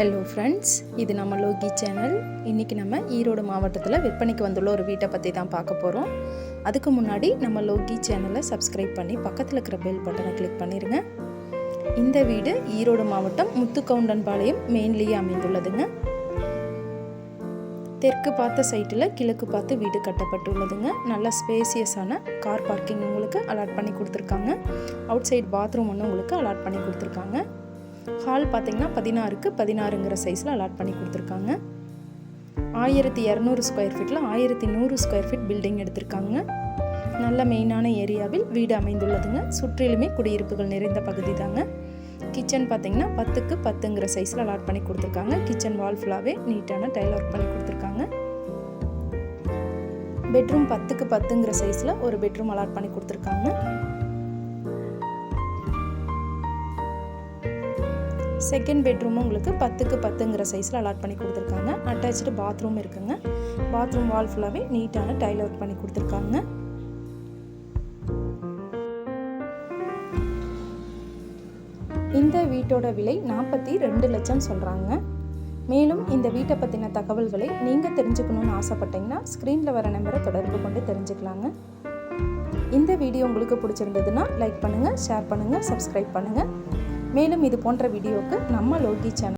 Hello friends இது நம்ம Loki channel. இன்றைக்கி நம்ம ஈரோடு மாவட்டத்தில் விற்பனைக்கு வந்துள்ள ஒரு வீட்டை பற்றி தான் பார்க்க போகிறோம் அதுக்கு முன்னாடி நம்ம லோகி சேனலை சப்ஸ்கிரைப் பண்ணி பக்கத்தில் இருக்கிற பெல் பட்டனை கிளிக் பண்ணிடுங்க இந்த வீடு ஈரோடு மாவட்டம் முத்துக்கவுண்டன்பாளையம் மெயின்லேயே அமைந்துள்ளதுங்க. தெற்கு பார்த்த சைட்டில் கிழக்கு பார்த்து வீடு கட்டப்பட்டுள்ளதுங்க. நல்ல ஸ்பேசியஸான கார் பார்க்கிங் உங்களுக்கு அலாட் பண்ணி கொடுத்துருக்காங்க. அவுட் சைட் பாத்ரூம் ஒன்று உங்களுக்கு அலாட் பண்ணி கொடுத்துருக்காங்க. ஹால் பார்த்திங்கன்னா பதினாறுக்கு பதினாறுங்கிற சைஸில் அலாட் பண்ணி கொடுத்துருக்காங்க. ஆயிரத்தி இரநூறு ஸ்கொயர் ஃபீட்டில் ஆயிரத்தி நூறு ஸ்கொயர் ஃபீட் பில்டிங் எடுத்திருக்காங்க. நல்ல மெயினான ஏரியாவில் வீடு அமைந்துள்ளதுங்க. சுற்றிலுமே குடியிருப்புகள் நிறைந்த பகுதி தாங்க கிச்சன் பார்த்திங்கன்னா பத்துக்கு பத்துங்கிற சைஸில் அலாட் பண்ணி கொடுத்துருக்காங்க. கிச்சன் வால் ஃபுல்லாகவே நீட்டான டைல் ஒர்க் பண்ணி கொடுத்துருக்காங்க. பெட்ரூம் பத்துக்கு பத்துங்கிற சைஸில் ஒரு பெட்ரூம் அலாட் பண்ணி கொடுத்துருக்காங்க. செகண்ட் பெட்ரூமும் உங்களுக்கு பத்துக்கு பத்துங்கிற சைஸில் அலாட் பண்ணி கொடுத்துருக்காங்க. அட்டாச்சு பாத்ரூம் இருக்குங்க. பாத்ரூம் வால் ஃபுல்லாகவே நீட்டான டைல் ஒர்க் பண்ணி கொடுத்துருக்காங்க. இந்த வீட்டோட விலை நாற்பத்தி ரெண்டு லட்சம் சொல்கிறாங்க மேலும் இந்த வீட்டை பற்றின தகவல்களை நீங்கள் தெரிஞ்சுக்கணுன்னு ஆசைப்பட்டீங்கன்னா ஸ்க்ரீனில் வர நம்பரை தொடர்பு கொண்டு தெரிஞ்சுக்கலாங்க. இந்த வீடியோ உங்களுக்கு பிடிச்சிருந்ததுன்னா லைக் பண்ணுங்கள் ஷேர் பண்ணுங்கள் சப்ஸ்கிரைப் பண்ணுங்கள் மேலும் இது போன்ற வீடியோவுக்கு நம்ம லோகி சேனல்